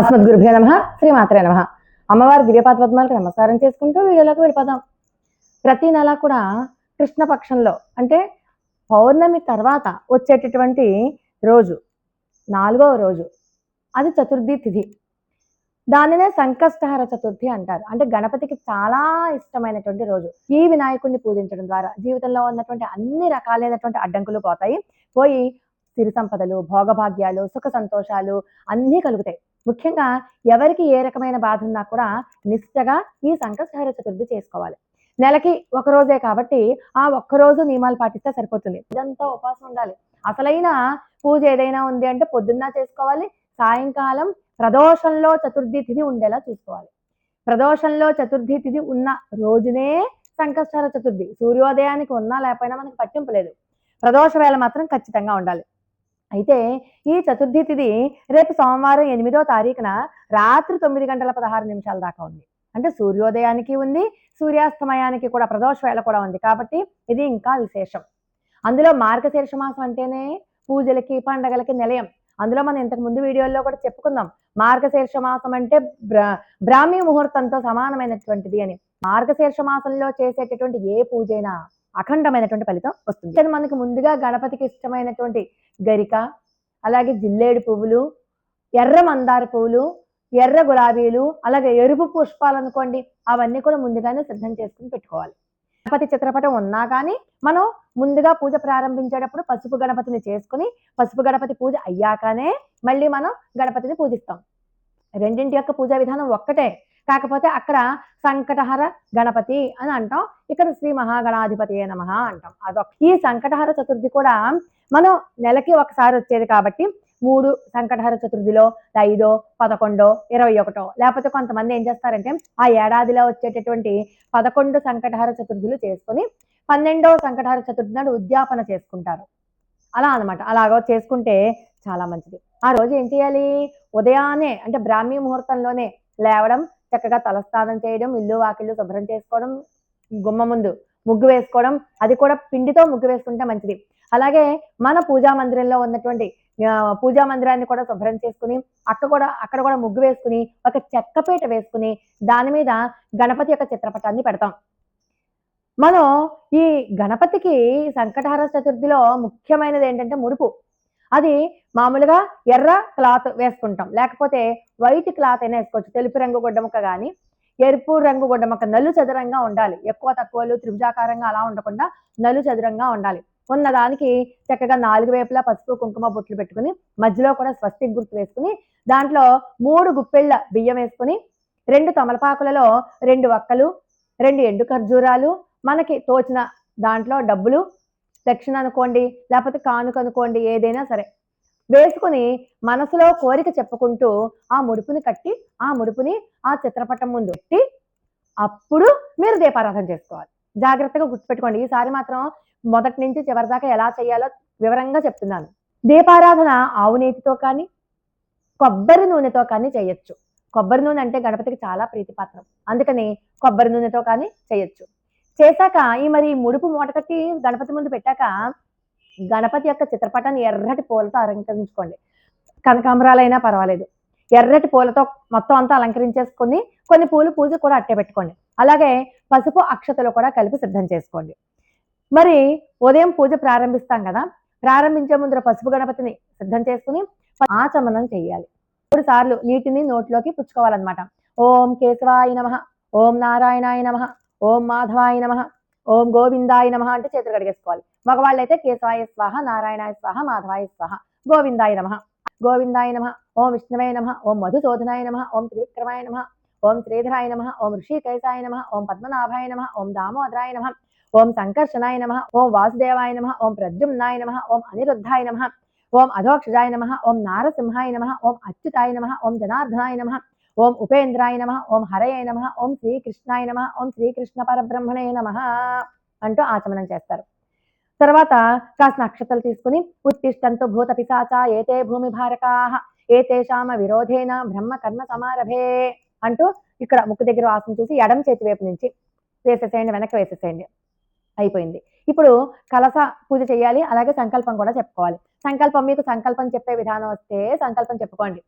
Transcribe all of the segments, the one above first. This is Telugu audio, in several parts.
అస్మద్గురుభ్యో నమ శ్రీమాత్రే నమ. అమ్మవారి దివ్యపాత పద్మాలకు నమస్కారం చేసుకుంటూ వీడియోలోకి వెళ్ళిపోదాం. ప్రతి నెల కూడా కృష్ణపక్షంలో అంటే పౌర్ణమి తర్వాత వచ్చేటటువంటి రోజు నాలుగవ రోజు అది చతుర్థి తిథి. దానినే సంకష్టహర చతుర్థి అంటారు. అంటే గణపతికి చాలా ఇష్టమైనటువంటి రోజు. ఈ వినాయకుడిని పూజించడం ద్వారా జీవితంలో ఉన్నటువంటి అన్ని రకాలైనటువంటి అడ్డంకులు పోతాయి. పోయి సిరి సంపదలు భోగభాగ్యాలు సుఖ సంతోషాలు అన్నీ కలుగుతాయి. ముఖ్యంగా ఎవరికి ఏ రకమైన బాధ ఉన్నా కూడా నిష్ఠగా ఈ సంకష్టహర చతుర్థి చేసుకోవాలి. నెలకి ఒక రోజే కాబట్టి ఆ ఒక్క రోజు నియమాలు పాటిస్తే సరిపోతుంది. ఇదంతా ఉపాసం ఉండాలి. అసలైన పూజ ఏదైనా ఉంది అంటే పొద్దున్న చేసుకోవాలి సాయంకాలం ప్రదోషంలో చతుర్థి తిథి ఉండేలా చూసుకోవాలి. ప్రదోషంలో చతుర్థి తిథి ఉన్న రోజునే సంకష్టహర చతుర్థి. సూర్యోదయానికి ఉన్నా లేకపోయినా మనకి పట్టింపు లేదు. ప్రదోష వేళ మాత్రం ఖచ్చితంగా ఉండాలి. అయితే ఈ చతుర్థి తిథి రేపు సోమవారం ఎనిమిదో తారీఖున రాత్రి తొమ్మిది గంటల పదహారు నిమిషాల దాకా ఉంది. అంటే సూర్యోదయానికి ఉంది సూర్యాస్తమయానికి కూడా ప్రదోష వేళ కూడా ఉంది కాబట్టి ఇది ఇంకా విశేషం. అందులో మార్గశీర్ష మాసం అంటేనే పూజలకి పండగలకి నిలయం. అందులో మనం ఇంతకు ముందు వీడియోల్లో కూడా చెప్పుకుందాం మార్గశీర్ష మాసం అంటే బ్రా బ్రాహ్మీ ముహూర్తంతో సమానమైనటువంటిది అని. మార్గశీర్ష మాసంలో చేసేటటువంటి ఏ పూజైనా అఖండమైనటువంటి ఫలితం వస్తుంది. కానీ మనకి ముందుగా గణపతికి ఇష్టమైనటువంటి గరిక అలాగే జిల్లేడు పువ్వులు ఎర్ర మందార పువ్వులు ఎర్ర గులాబీలు అలాగే ఎరుపు పుష్పాలు అనుకోండి అవన్నీ కూడా ముందుగానే సిద్ధం చేసుకుని పెట్టుకోవాలి. గణపతి చిత్రపటం ఉన్నా కానీ మనం ముందుగా పూజ ప్రారంభించేటప్పుడు పసుపు గణపతిని చేసుకుని పసుపు గణపతి పూజ అయ్యాకనే మళ్ళీ మనం గణపతిని పూజిస్తాం. రెండింటి యొక్క పూజా విధానం ఒక్కటే. కాకపోతే అక్కడ సంకటహర గణపతి అని అంటాం. ఇక్కడ శ్రీ మహాగణాధిపతి నమ అంటాం. అదొక ఈ సంకటహర చతుర్థి కూడా మనం నెలకి ఒకసారి వచ్చేది కాబట్టి మూడు సంకటహర చతుర్థిలో ఐదో పదకొండో ఇరవై ఒకటో. లేకపోతే కొంతమంది ఏం చేస్తారంటే ఆ ఏడాదిలో వచ్చేటటువంటి పదకొండు సంకటహర చతుర్థులు చేసుకొని పన్నెండవ సంకటహర చతుర్థి నాడు ఉద్యాపన చేసుకుంటారు. అలా అన్నమాట. అలాగో చేసుకుంటే చాలా మంచిది. ఆ రోజు ఏం చేయాలి? ఉదయాన్నే అంటే బ్రాహ్మీ ముహూర్తంలోనే లేవడం చక్కగా తలస్నానం చేయడం ఇల్లు వాకిళ్ళు శుభ్రం చేసుకోవడం గుమ్మ ముందు ముగ్గు వేసుకోవడం అది కూడా పిండితో ముగ్గు వేసుకుంటే మంచిది. అలాగే మన పూజా మందిరంలో ఉన్నటువంటి పూజా మందిరాన్ని కూడా శుభ్రం చేసుకుని అక్కడ కూడా అక్కడ కూడా ముగ్గు వేసుకుని ఒక చెక్కపేట వేసుకుని దాని మీద గణపతి యొక్క చిత్రపటాన్ని పెడతాం. మనం ఈ గణపతికి సంకటహర చతుర్థిలో ముఖ్యమైనది ఏంటంటే ముడుపు. అది మామూలుగా ఎర్ర క్లాత్ వేసుకుంటాం. లేకపోతే వైట్ క్లాత్ అయినా వేసుకోవచ్చు. తెలుపు రంగు గుడ్డముక్క కానీ ఎరుపు రంగు గుడ్డముక్క నలు చదరంగా ఉండాలి. ఎక్కువ తక్కువలు త్రిభుజాకారంగా అలా ఉండకుండా నలు చదరంగా ఉండాలి. ఉన్నదానికి చక్కగా నాలుగు వైపులా పసుపు కుంకుమ బొట్లు పెట్టుకుని మధ్యలో కూడా స్వస్తిక్ గుర్తు వేసుకుని దాంట్లో మూడు గుప్పెళ్ళ బియ్యం వేసుకుని రెండు తమలపాకులలో రెండు వక్కలు రెండు ఎండు ఖర్జూరాలు మనకి తోచిన దాంట్లో డబ్బులు దక్షిణ అనుకోండి లేకపోతే కానుక అనుకోండి ఏదైనా సరే. వేసుకుని మనసులో కోరిక చెప్పుకుంటూ ఆ ముడుపుని కట్టి ఆ ముడుపుని ఆ చిత్రపటం ముందు పెట్టి అప్పుడు మీరు దీపారాధన చేసుకోవాలి. జాగ్రత్తగా గుర్తుపెట్టుకోండి. ఈసారి మాత్రం మొదటి నుంచి చివరి దాకా ఎలా చేయాలో వివరంగా చెప్తున్నాను. దీపారాధన ఆవు నేతితో కానీ కొబ్బరి నూనెతో కానీ చేయొచ్చు. కొబ్బరి నూనె అంటే గణపతికి చాలా ప్రీతిపాత్రం. అందుకని కొబ్బరి నూనెతో కానీ చేయొచ్చు. చేశాక ఈ మరి ముడుపు మూట కట్టి గణపతి ముందు పెట్టాక గణపతి యొక్క చిత్రపటాన్ని ఎర్రటి పూలతో అలంకరించుకోండి. కనకాంబరాలైనా పర్వాలేదు. ఎర్రటి పూలతో మొత్తం అంతా అలంకరించేసుకొని కొన్ని పూలు పూజ కూడా అట్టే పెట్టుకోండి. అలాగే పసుపు అక్షతలు కూడా కలిపి సిద్ధం చేసుకోండి. మరి ఉదయం పూజ ప్రారంభిస్తాం కదా? ప్రారంభించే ముందర పసుపు గణపతిని సిద్ధం చేసుకుని ఆచమనం చేయాలి మూడు సార్లు నీటిని నోట్లోకి పుచ్చుకోవాలన్నమాట. ఓం కేశవాయ నమ ఓం నారాయణాయ నమ ఓం మాధవాయ నమ. ఓం గోవిందాయ నమ అంటే చేతులు కడిగేసుకోవాలి మగవాళ్ళైతే కేశవాయ స్వాహ నారాయణాయ స్వాహ మాధవాయ స్వాహ గోవిందాయ నమ గోవిందాయ నమ ఓం విష్ణువే నమ ఓం మధుసూదనాయ నమ ఓం త్రివిక్రమాయ నమ ఓం శ్రీధరాయ నమ ఓం ఋషికేశాయ నమ ఓం పద్మనాభాయ నమ ఓం దామోదరాయ నమ ఓం సంకర్షణాయ నమ ఓం వాసుదేవాయ నమ ఓం ప్రద్యుమ్నాయ నమ ఓం అనిరుద్ధాయ నమ ఓం అధోక్షజాయ నమ ఓం నారసింహాయ నమ ఓం అచ్యుతాయ నమ ఓం జనార్దనాయ నమ ఓం ఉపేంద్రాయ నమ ఓం హరయ నమ ఓం శ్రీకృష్ణాయ నమ ఓం శ్రీకృష్ణ పరబ్రహ్మణే నమ అంటూ ఆచమనం చేస్తారు. తర్వాత కాస్త నక్షత్రాలు తీసుకుని ఉత్తిష్టంతు భూత పిశాచ ఏతే భూమి భారకా ఏతేషామ విరోధేన బ్రహ్మ కర్మ సమారభే అంటూ ఇక్కడ ముక్కు దగ్గర వాసన చూసి ఎడం చేతి వైపు నుంచి వేసేసేయండి వెనక్కి వేసేసేయండి. అయిపోయింది. ఇప్పుడు కలస పూజ చేయాలి అలాగే సంకల్పం కూడా చెప్పుకోవాలి. సంకల్పం మీకు సంకల్పం చెప్పే విధానం వస్తే సంకల్పం చెప్పుకోండి.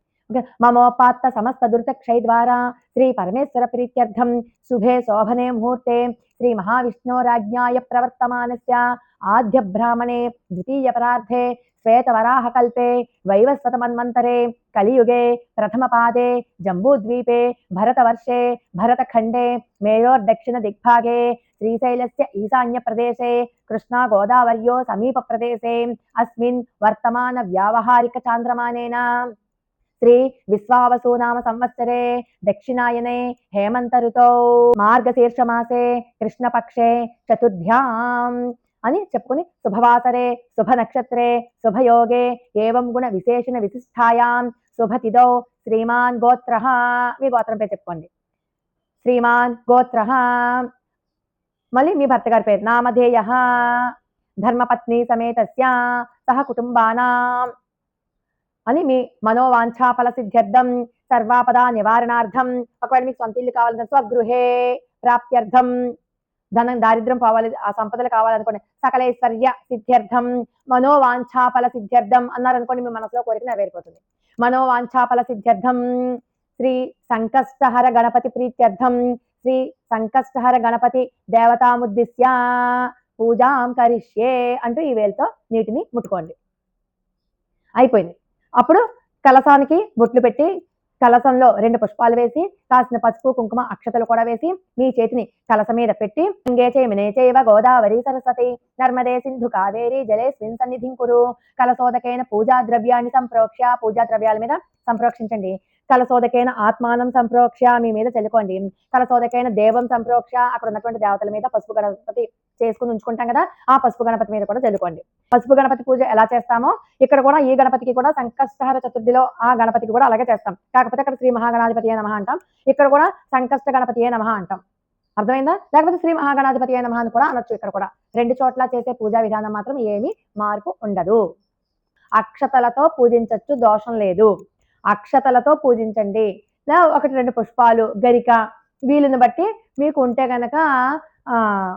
ममोपात्त परमेश्वर श्रीपरमेश्वरप्रीत्यर्थं शुभे शोभने मुहूर्ते श्रीमहाविष्णोराज्ञाय प्रवर्तमानस्य आद्यब्राह्मणे द्वितीयपरार्धे वैवस्वत मन्वंतरे कलियुगे प्रथम प्रथमपादे जम्बूद्वीपे भरतवर्षे दक्षिण दिग्भागे श्रीशैलस्य ईशान्यप्रदेशे समीप प्रदेशे अस्मिन् वर्तमानव्यावहारिकचान्द्रमानेन శ్రీ విశ్వావసూనామ సంవత్సరే. దక్షిణాయనే హేమంత ఋతౌ. మార్గశీర్షమాసే కృష్ణపక్షే చతుర్థ్యాం అని చెప్పుకుని శుభవాసరే శుభ నక్షత్రే శుభయోగే ఏవం గుణ విశేషణ విశిష్టాయాం. శుభతిదో శ్రీమాన్ గోత్ర. మీ గోత్రం పేరు చెప్పుకోండి. శ్రీమాన్ గోత్ర. మళ్ళీ మీ భర్త గారి పేరు నామధేయ. ధర్మపత్ని సమేతస్య సహ కుటుంబానాం. అని మీ మనోవాంఛాఫల సిద్ధ్యర్థం సర్వాపద నివారణార్థం. ఒకవేళ మీకు సొంత ఇల్లు కావాలంటే స్వగృహే ప్రాప్త్యర్థం. ధనం దారిద్ర్యం పోవాలి ఆ సంపదలు కావాలనుకోండి సకలైశ్వర్య సిద్ధ్యర్థం మనోవాంఛాఫల సిద్ధ్యర్థం అన్నారనుకోండి మీ మనసులో కోరిక నెరవేరిపోతుంది. మనోవాంఛాఫల సిద్ధ్యర్థం శ్రీ సంకష్టహర గణపతి ప్రీత్యర్థం శ్రీ సంకష్టహర గణపతి దేవతాముద్దిశ్య పూజాం కరిష్యే అంటూ ఈ వేలతో నీటిని ముట్టుకోండి. అయిపోయింది. అప్పుడు కలసానికి బొట్లు పెట్టి కలసంలో రెండు పుష్పాలు వేసి కాసిన పసుపు కుంకుమ అక్షతలు కూడా వేసి మీ చేతిని కలస మీద పెట్టి గంగే చైమినే గోదావరి సరస్వతి నర్మదే సింధు కావేరి జలేస్మిన్ సన్నిధిం కురు కలసోదకైన పూజా ద్రవ్యాన్ని సంప్రోక్ష పూజా ద్రవ్యాల మీద సంప్రోక్షించండి. కలసోదకైన ఆత్మానం సంప్రోక్ష మీ మీద చల్లుకోండి. కలసోదకైన దేవం సంప్రోక్ష అక్కడ ఉన్నటువంటి దేవతల మీద పసుపు గణపతి చేసుకుని ఉంచుకుంటాం కదా ఆ పసుపు గణపతి మీద కూడా చల్లుకోండి. పసుపు గణపతి పూజ ఎలా చేస్తామో ఇక్కడ కూడా ఈ గణపతికి కూడా సంకష్టహర చతుర్థిలో ఆ గణపతికి కూడా అలాగే చేస్తాం. కాకపోతే అక్కడ శ్రీ మహాగణాధిపతి నమ అంటాం. ఇక్కడ కూడా సంకష్ట గణపతి నమ అంటాం. అర్థమైందా? లేకపోతే శ్రీ మహాగణాధిపతి నమ అని కూడా అనొచ్చు ఇక్కడ కూడా. రెండు చోట్ల చేసే పూజా విధానం మాత్రం ఏమీ మార్పు ఉండదు. అక్షతలతో పూజించవచ్చు దోషం లేదు. అక్షతలతో పూజించండి. ఒకటి రెండు పుష్పాలు గరిక వీలుని బట్టి మీకు ఉంటే గనక ఆ,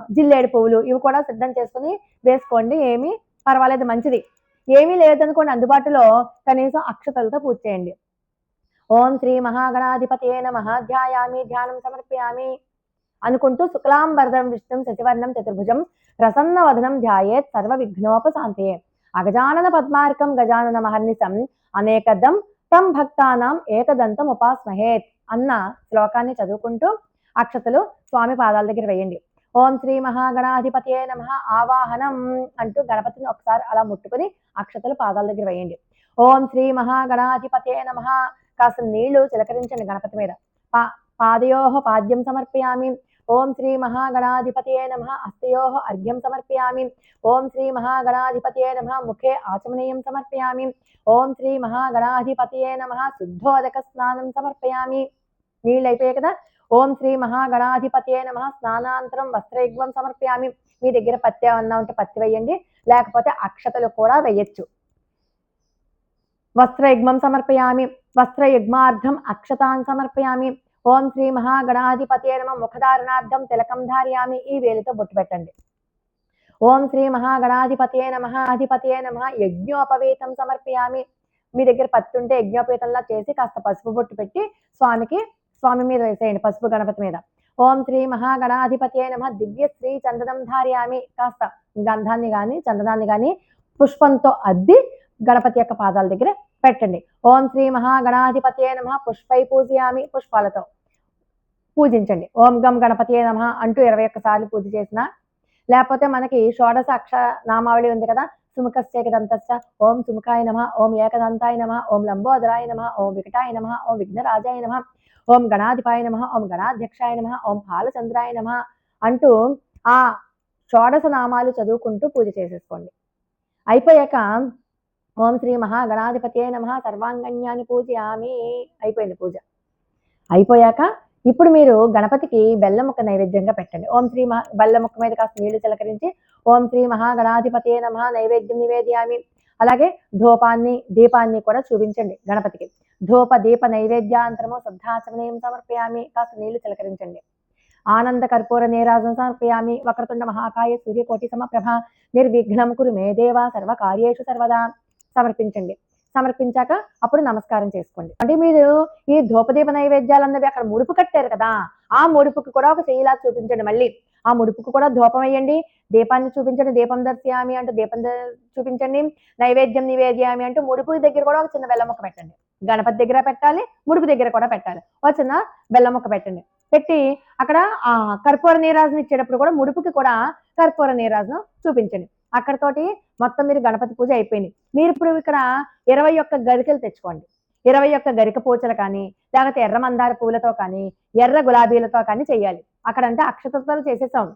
జిల్లేడు పువ్వులు ఇవి కూడా సిద్ధం చేసుకుని వేసుకోండి. ఏమీ పర్వాలేదు మంచిది. ఏమీ లేదనుకోండి అందుబాటులో కనీసం అక్షతలతో పూజ చేయండి. ఓం శ్రీ మహాగణాధిపతి నమః. ధ్యాయామి ధ్యానం సమర్పయామి అనుకుంటూ శుక్లాంబరదం విష్ణుం శశివర్ణం చతుర్భుజం ప్రసన్న వదనం ధ్యాయేత్ సర్వ విఘ్నోపశాంతయే అగజానన పద్మార్కం గజానన మహర్నిశం అనేకదం తం భక్తానాం ఏకదంతం ఉపాస్మహేత్ అన్న శ్లోకాన్ని చదువుకుంటూ అక్షతలు స్వామి పాదాల దగ్గర వేయండి. ఓం శ్రీ మహాగణాధిపతియే నమ. ఆవాహనం అంటూ గణపతిని ఒకసారి అలా ముట్టుకుని అక్షతలు పాదాల దగ్గర వేయండి. ఓం శ్రీ మహాగణాధిపతే నమ. కాస్త నీళ్ళు చిలకరించండి గణపతి మీద. పా పాదయోహ పాద్యం సమర్పయామి. ఓం శ్రీ మహాగణాధిపతయే నమ. అస్తయో అర్ఘ్యం సమర్పయామి. ఓం శ్రీ మహాగణాధిపతయే నమ. ముఖే ఆచమనీయం సమర్పయామి. ఓం శ్రీ మహాగణాధిపతయే నమ. శుద్ధోదక స్నానం సమర్పయామి. నీళ్ళు అయిపోయాయి కదా? ఓం శ్రీ మహాగణాధిపతయే నమ. స్నానాంతరం వస్త్రయుగ్మం సమర్పయామి. మీ దగ్గర పత్తి ఏమన్నా ఉంటే పత్తి వేయండి. లేకపోతే అక్షతలు కూడా వేయచ్చు. వస్త్రయుగ్మం సమర్పయామి. వస్త్రయుగ్మార్థం అక్షతాన్ సమర్పయామి. ఓం శ్రీ మహాగణాధిపతియే నమ. ముఖధారణార్థం తిలకం ధారయామి. ఈ వేలితో బొట్టు పెట్టండి. ఓం శ్రీ మహాగణాధిపతియే నమ. అధిపతియే నమ. యజ్ఞోపవేతం సమర్పయామి. మీ దగ్గర పత్తి ఉంటే యజ్ఞోపేతంలా చేసి కాస్త పసుపు బొట్టు పెట్టి స్వామికి స్వామి మీద వేసేయండి పసుపు గణపతి మీద. ఓం శ్రీ మహాగణాధిపతియే నమ. దివ్య శ్రీ చందనం ధార్యామి. కాస్త గంధాన్ని కానీ చందనాన్ని కానీ పుష్పంతో అద్ది గణపతి యొక్క పాదాల దగ్గర పెట్టండి. ఓం శ్రీ మహాగణాధిపతియే నమ. పుష్పై పూజయామి. పుష్పాలతో పూజించండి. ఓం గం గణపతియే నమ అంటూ ఇరవై ఒక్కసార్లు పూజ చేసిన లేకపోతే మనకి షోడశ అక్ష నామావళి ఉంది కదా సుముఖశ్చేకదంతశ్చ ఓం సుముఖాయ నమ. ఓం ఏకదంతాయ నమ. ఓం లంబోదరాయ నమ. ఓం వికటాయ నమ. ఓం విఘ్నరాజాయ నమ. ఓం గణాధిపాయ నమ. ఓం గణాధ్యక్షాయ నమ. ఓం పాలచంద్రాయ నమ అంటూ ఆ షోడశ నామాలు చదువుకుంటూ పూజ చేసేసుకోండి. అయిపోయాక ఓం శ్రీ మహాగణాధిపతే నమ. సర్వాంగణ్యాన్ని పూజయామి. అయిపోయింది పూజ. అయిపోయాక ఇప్పుడు మీరు గణపతికి బెల్లం ముక్క నైవేద్యంగా పెట్టండి. ఓం శ్రీ మహా బెల్లం ముక్క మీద కాస్త నీళ్ళు చిలకరించి ఓం శ్రీ మహాగణాధిపతే నమ. నైవేద్యం నివేదయామి. అలాగే ధూపాన్ని దీపాన్ని కూడా చూపించండి గణపతికి. ధూప దీప నైవేద్యాంతరము శ్రద్ధాచమనీయం సమర్పయామి. కాస్త నీళ్ళు చిలకరించండి. ఆనంద కర్పూర నీరాజం సమర్పయామి. వక్రతుండ మహాకాయ సూర్యకోటి సమప్రభ. నిర్విఘ్నం కురు మే దేవా. సర్వకార్యేషు సర్వదా. సమర్పించండి. సమర్పించాక అప్పుడు నమస్కారం చేసుకోండి. అంటే మీరు ఈ ధూపదీప నైవేద్యాలు అన్నవి అక్కడ ముడుపు కట్టారు కదా ఆ ముడుపుకి కూడా ఒక చెయ్యిలా చూపించండి మళ్ళీ. ఆ ముడుపుకు కూడా ధూపం వేయండి. దీపాన్ని చూపించండి దీపం దర్శయామి అంటూ దీపం చూపించండి. నైవేద్యం నివేద్యామి అంటూ ముడుపు దగ్గర కూడా ఒక చిన్న బెల్లముక్క పెట్టండి. గణపతి దగ్గర పెట్టాలి ముడుపు దగ్గర కూడా పెట్టాలి. ఒక చిన్న బెల్లముక్క పెట్టండి. పెట్టి అక్కడ ఆ కర్పూర నీరాజుని ఇచ్చేటప్పుడు కూడా ముడుపుకి కూడా కర్పూర నీరాజును చూపించండి. అక్కడతోటి మొత్తం మీరు గణపతి పూజ అయిపోయింది. మీరు ఇప్పుడు ఇక్కడ ఇరవై ఒక్క గరికలు తెచ్చుకోండి. ఇరవై ఒక్క గరిక పూజలు కానీ లేకపోతే ఎర్ర మందార పూలతో కానీ ఎర్ర గులాబీలతో కానీ చేయాలి. అక్కడంటే అక్షతలు చేసేసాం.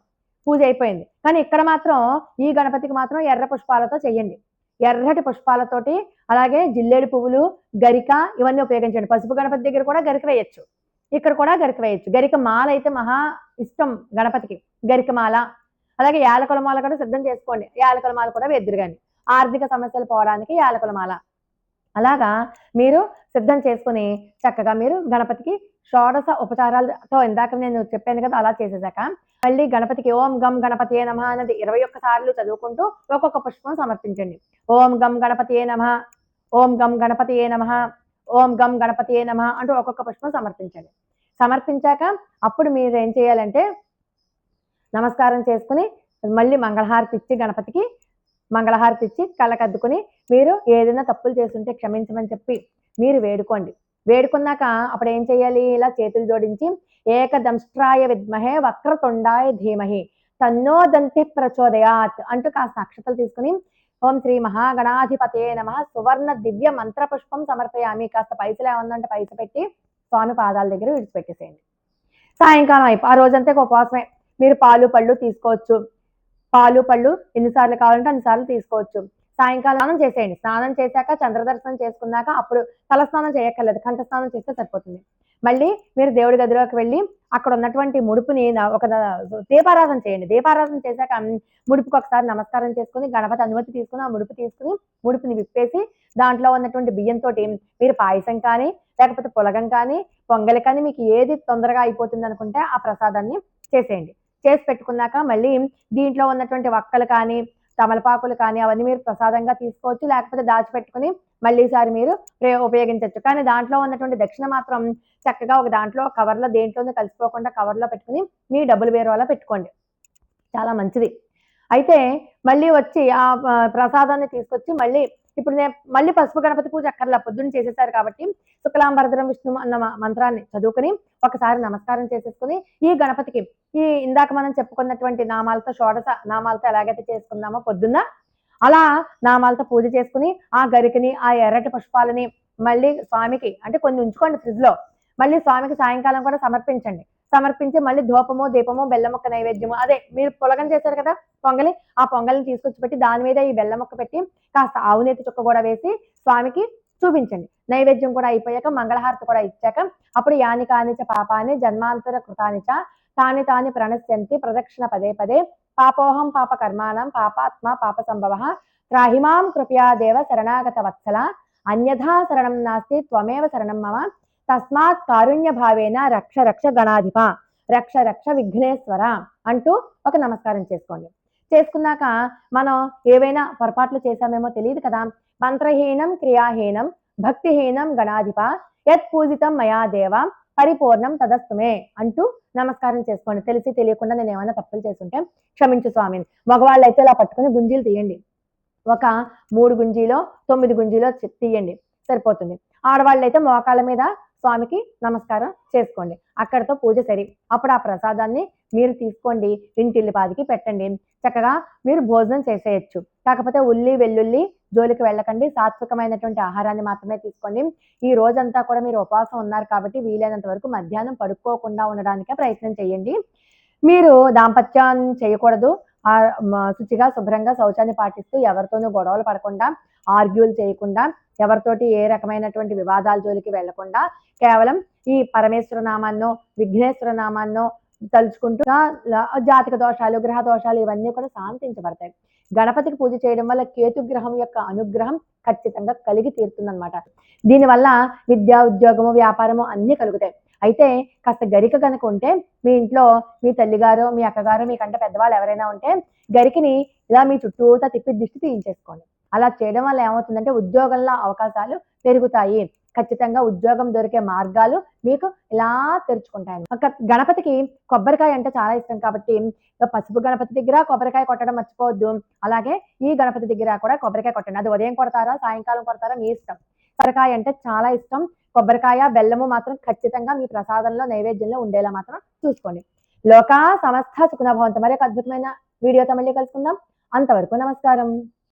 పూజ అయిపోయింది. కానీ ఇక్కడ మాత్రం ఈ గణపతికి మాత్రం ఎర్ర పుష్పాలతో చేయండి. ఎర్రటి పుష్పాలతోటి అలాగే జిల్లేడు పువ్వులు గరిక ఇవన్నీ ఉపయోగించండి. పసుపు గణపతి దగ్గర కూడా గరిక వేయచ్చు. ఇక్కడ కూడా గరిక వేయచ్చు. గరిక మాల అయితే మహా ఇష్టం గణపతికి. గరిక మాల. అలాగే యాలకుల మాల కూడా సిద్ధం చేసుకోండి. యాలకుల మాల కూడా వెద్దురు కానీ ఆర్థిక సమస్యలు పోవడానికి యాలకుల మాల అలాగా మీరు సిద్ధం చేసుకుని చక్కగా మీరు గణపతికి షోడశ ఉపచారాలతో ఇందాక నేను చెప్పాను కదా అలా చేసేసాక మళ్ళీ గణపతికి ఓం గం గణపతి ఏ నమ అన్నది ఇరవై ఒక్క సార్లు చదువుకుంటూ ఒక్కొక్క పుష్పం సమర్పించండి. ఓం గం గణపతి ఏ నమ ఓం గం గణపతి ఏ నమ ఓం గం గణపతి ఏ నమ అంటూ ఒక్కొక్క పుష్పం సమర్పించండి. సమర్పించాక అప్పుడు మీరు ఏం చేయాలంటే నమస్కారం చేసుకుని మళ్ళీ మంగళహారతి ఇచ్చి గణపతికి మంగళహారతి ఇచ్చి కళ్ళకద్దుకుని మీరు ఏదైనా తప్పులు చేస్తుంటే క్షమించమని చెప్పి మీరు వేడుకోండి. వేడుకున్నాక అప్పుడు ఏం చేయాలి? ఇలా చేతులు జోడించి ఏకదంష్ట్రాయ విద్మహే వక్రతుండాయ ధీమహి తన్నో దంతి ప్రచోదయాత్ అంటూ కాస్త అక్షతలు తీసుకుని ఓం శ్రీ మహాగణాధిపతే నమ సువర్ణ దివ్య మంత్ర పుష్పం సమర్పయామి. కాస్త పైసలు ఏమన్నంటే పైస పెట్టి స్వామి పాదాల దగ్గర విడిచిపెట్టేసేయండి. సాయంకాలం అయిపో ఆ రోజంతా ఇక ఉపవాసమే. మీరు పాలు పళ్ళు తీసుకోవచ్చు. పాలు పళ్ళు ఎన్నిసార్లు కావాలంటే అన్నిసార్లు తీసుకోవచ్చు. సాయంకాలం స్నానం చేసేయండి. స్నానం చేశాక చంద్రదర్శనం చేసుకున్నాక అప్పుడు తల స్నానం చేయక్కర్లేదు. కంఠ స్నానం చేస్తే సరిపోతుంది. మళ్ళీ మీరు దేవుడి గదిలోకి వెళ్ళి అక్కడ ఉన్నటువంటి ముడుపుని ఒక దీపారాధన చేయండి. దీపారాధన చేశాక ముడుపుకి ఒకసారి నమస్కారం చేసుకుని గణపతి అనుమతి తీసుకుని ఆ ముడుపు తీసుకుని ముడుపుని విప్పేసి దాంట్లో ఉన్నటువంటి బియ్యంతో మీరు పాయసం కానీ లేకపోతే పులగం కానీ పొంగలి కానీ మీకు ఏది తొందరగా అయిపోతుంది అనుకుంటే ఆ ప్రసాదాన్ని చేసేయండి. చేసి పెట్టుకున్నాక మళ్ళీ దీంట్లో ఉన్నటువంటి వక్కలు కానీ తమలపాకులు కానీ అవన్నీ మీరు ప్రసాదంగా తీసుకోవచ్చు. లేకపోతే దాచిపెట్టుకుని మళ్ళీసారి మీరు ఉపయోగించవచ్చు. కానీ దాంట్లో ఉన్నటువంటి దక్షిణ మాత్రం చక్కగా ఒక దాంట్లో కవర్లో దేంట్లోనూ కలిసిపోకుండా కవర్లో పెట్టుకుని మీ డబ్బులు వేరే పెట్టుకోండి. చాలా మంచిది. అయితే మళ్ళీ వచ్చి ఆ, ప్రసాదాన్ని తీసుకొచ్చి మళ్ళీ ఇప్పుడు నేను మళ్ళీ పసుపు గణపతి పూజ అక్కర్లా పొద్దున్న చేసేసారు కాబట్టి శుక్లాంబరధరం విష్ణు అన్న మంత్రాన్ని చదువుకుని ఒకసారి నమస్కారం చేసేసుకుని ఈ గణపతికి ఈ ఇందాక మనం చెప్పుకున్నటువంటి నామాలతో షోడశ నామాలతో ఎలాగైతే చేసుకున్నామో పొద్దున్న అలా నామాలతో పూజ చేసుకుని ఆ గరికని ఆ ఎర్రటి పుష్పాలని మళ్ళీ స్వామికి అంటే కొన్ని ఉంచుకోండి ఫ్రిజ్లో మళ్ళీ స్వామికి సాయంకాలం కూడా సమర్పించండి. సమర్పించి మళ్ళీ ధూపము దీపము బెల్లం ముక్క నైవేద్యము. అదే మీరు పొలగం చేశారు కదా పొంగలి ఆ పొంగల్ని తీసుకొచ్చి పెట్టి దాని మీద ఈ బెల్లం ముక్క పెట్టి కాస్త ఆవునేతి చుక్క కూడా వేసి స్వామికి చూపించండి. నైవేద్యం కూడా అయిపోయాక మంగళహారతి కూడా ఇచ్చాక అప్పుడు యాని కానిచ పాపాని జన్మాంతర కృతానిచ తాని తాని ప్రణశ్యంతి ప్రదక్షిణ పదే పదే పాపోహం పాప కర్మాణం పాపాత్మ పాప సంభవ త్రాహిమాం కృపయా దేవ శరణాగత వత్సల అన్యథా శరణం నాస్తి త్వమేవ శరణం మమ తస్మాత్ కారుణ్య భావేన రక్ష రక్ష గణాధిప రక్ష రక్ష విఘ్నేశ్వర అంటూ ఒక నమస్కారం చేసుకోండి. చేసుకున్నాక మనం ఏవైనా పొరపాట్లు చేశామేమో తెలియదు కదా. మంత్రహీనం క్రియాహీనం భక్తిహీనం గణాధిప యత్ పూజితం మయా దేవ పరిపూర్ణం తదస్తుమే అంటూ నమస్కారం చేసుకోండి. తెలిసి తెలియకుండా నేను ఏమైనా తప్పులు చేస్తుంటే క్షమించు స్వామిని మగవాళ్ళు అయితే ఇలా పట్టుకుని గుంజీలు తీయండి. ఒక మూడు గుంజీలో తొమ్మిది గుంజీలో తీయండి. సరిపోతుంది. ఆడవాళ్ళు అయితే మోకాళ్ళ మీద స్వామికి నమస్కారం చేసుకోండి. అక్కడతో పూజ సరి. అప్పుడు ఆ ప్రసాదాన్ని మీరు తీసుకోండి. ఇంటిల్లిపాదికి పెట్టండి. చక్కగా మీరు భోజనం చేసేయచ్చు. కాకపోతే ఉల్లి వెల్లుల్లి జోలికి వెళ్ళకండి. సాత్వికమైనటువంటి ఆహారాన్ని మాత్రమే తీసుకోండి. ఈ రోజంతా కూడా మీరు ఉపవాసం ఉన్నారు కాబట్టి వీలైనంత వరకు మధ్యాహ్నం పడుకోకుండా ఉండడానికే ప్రయత్నం చేయండి. మీరు దాంపత్యాన్ని చేయకూడదు. శుచిగా శుభ్రంగా శౌచాన్ని పాటిస్తూ ఎవరితోనూ గొడవలు పడకుండా ఆర్గ్యూలు చేయకుండా ఎవరితోటి ఏ రకమైనటువంటి వివాదాల జోలికి వెళ్ళకుండా కేవలం ఈ పరమేశ్వర నామాన్నో విఘ్నేశ్వర నామాన్నో తలుచుకుంటూ జాతక దోషాలు గ్రహ దోషాలు ఇవన్నీ కూడా శాంతించబడతాయి. గణపతికి పూజ చేయడం వల్ల కేతు గ్రహం యొక్క అనుగ్రహం ఖచ్చితంగా కలిగి తీరుతుందన్నమాట. దీనివల్ల విద్య ఉద్యోగము వ్యాపారము అన్నీ కలుగుతాయి. అయితే కాస్త గరిక కనుక ఉంటే మీ ఇంట్లో మీ తల్లిగారు మీ అక్కగారు మీకంటే పెద్దవాళ్ళు ఎవరైనా ఉంటే గరికిని ఇలా మీ చుట్టూతా తిప్పి దిష్టి తీయించేసుకోండి. అలా చేయడం వల్ల ఏమవుతుందంటే ఉద్యోగంలో అవకాశాలు పెరుగుతాయి. ఖచ్చితంగా ఉద్యోగం దొరికే మార్గాలు మీకు ఇలా తెరుచుకుంటాయి ఒక గణపతికి కొబ్బరికాయ అంటే చాలా ఇష్టం కాబట్టి పసుపు గణపతి దగ్గర కొబ్బరికాయ కొట్టడం మర్చిపోవద్దు. అలాగే ఈ గణపతి దగ్గర కూడా కొబ్బరికాయ కొట్టండి. అది ఉదయం కొడతారా సాయంకాలం కొడతారా? మీ ఇష్టం. కొబ్బరికాయ అంటే చాలా ఇష్టం. కొబ్బరికాయ బెల్లము మాత్రం ఖచ్చితంగా మీ ప్రసాదంలో నైవేద్యంలో ఉండేలా మాత్రం చూసుకోండి. లోకా సమస్త సుఖనభవంతం మరి ఒక అద్భుతమైన వీడియోతో మళ్ళీ కలుసుకుందాం. అంతవరకు నమస్కారం.